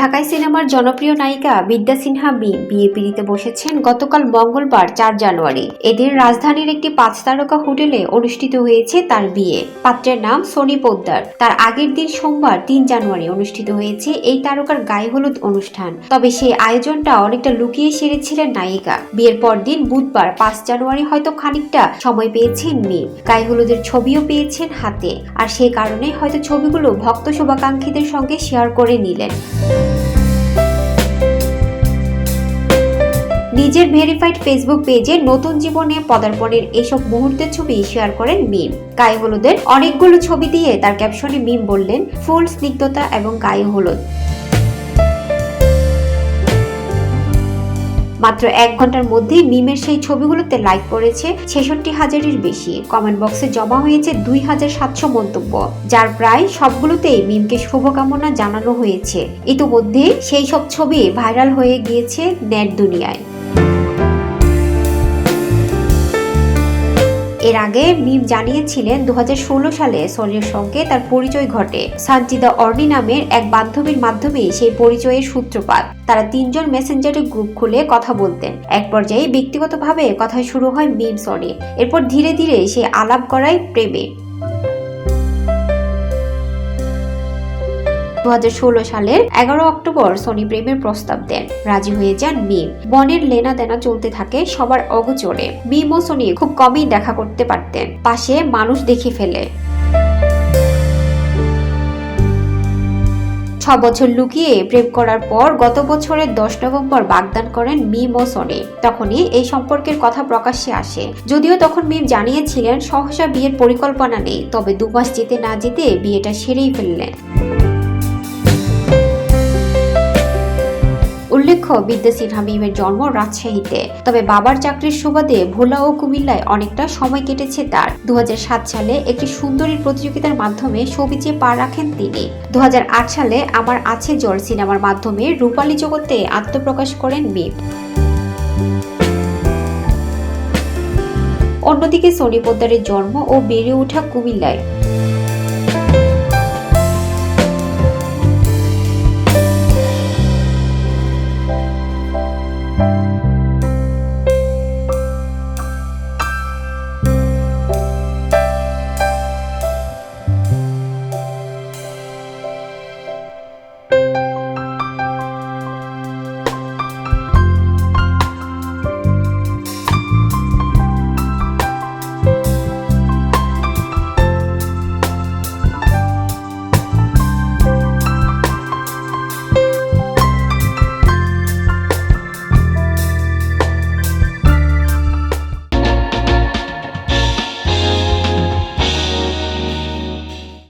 ঢাকাই সিনেমার জনপ্রিয় নায়িকা বিদ্যা সিনহা মি বিয়ে পিড়িতে বসেছেন গতকাল মঙ্গলবার, চার জানুয়ারি। এদের রাজধানীর একটি পাঁচ তারকা হোটেলে অনুষ্ঠিত হয়েছে তার বিয়ে। পাত্রের নাম সোনি পোদ্দার। তার আগের দিন সোমবার, তিন জানুয়ারি, অনুষ্ঠিত হয়েছে এই তারকার গায়ে হলুদ অনুষ্ঠান। তবে সেই আয়োজনটা অনেকটা লুকিয়ে সেরেছিলেন নায়িকা। বিয়ের পর দিন বুধবার, পাঁচ জানুয়ারি, হয়তো খানিকটা সময় পেয়েছেন মি গায়ে হলুদের ছবিও পেয়েছেন হাতে। আর সেই কারণে হয়তো ছবিগুলো ভক্ত শুভাকাঙ্ক্ষীদের সঙ্গে শেয়ার করে নিলেন। নিজের ভেরিফাইড ফেসবুক পেজে নতুন জীবনে পদার্পণের এসব মুহূর্তের ছবি শেয়ার করেন মিম। গায়ে হলুদের অনেকগুলো ছবি দিয়ে তার ক্যাপশনে মিম বললেন, ফুল স্নিগ্ধতা এবং গায়ে হলুদ। মাত্র এক ঘণ্টার মধ্যে মিমের সেই ছবিগুলোতে লাইক করেছে ছেষট্টি হাজারের বেশি। কমেন্ট বক্সে জমা হয়েছে দুই হাজার সাতশো মন্তব্য, যার প্রায় সবগুলোতেই মিমকে শুভকামনা জানানো হয়েছে। ইতিমধ্যে সেই সব ছবি ভাইরাল হয়ে গিয়েছে নেট দুনিয়ায়। এর আগে মিম জানিয়েছিলেন দু হাজার ষোলো সালে সোনির সঙ্গে তার পরিচয় ঘটে। সানজিদা অর্নি নামের এক বান্ধবীর মাধ্যমে সেই পরিচয়ের সূত্রপাত। তারা তিনজন মেসেঞ্জারের গ্রুপ খুলে কথা বলতেন। এক পর্যায়ে ব্যক্তিগতভাবে কথা শুরু হয় মিম সনি। এরপর ধীরে ধীরে সে আলাপ করায় প্রেমে। দু হাজার ষোলো সালের এগারো অক্টোবর সনি প্রেমের প্রস্তাব দেন। রাজি হয়ে যান মিম। বনের লেনা দেনা চলতে থাকে সবার অগোচরে। মিম ও সনি খুব কমই দেখা করতে পারতেন। পাশে মানুষ দেখে ফেলে। ছ বছর লুকিয়ে প্রেম করার পর গত বছরের দশ নভেম্বর বাগদান করেন মিম ও সনি। তখনই এই সম্পর্কের কথা প্রকাশ্যে আসে। যদিও তখন মিম জানিয়েছিলেন, সহসা বিয়ের পরিকল্পনা নেই, তবে দু মাস যেতে না যেতে বিয়েটা সেরেই ফেললেন। উল্লেখ্য বিদ্যা সিনহা মিমের জন্ম রাজশাহীতে। তবে বাবার চাকরির সুবাদে ভোলা ও কুমিল্লায় অনেকটা সময় কেটেছে তার। দু সালে একটি সুন্দরীর প্রতিযোগিতার মাধ্যমে সবিচে পা রাখেন তিনি। দু হাজার আট সালে আমার আছে জল সিনেমার মাধ্যমে রূপালী জগতে আত্মপ্রকাশ করেন মিম। অন্যদিকে সোনি পোদ্দারের জন্ম ও বেড়ে ওঠা কুমিল্লায়।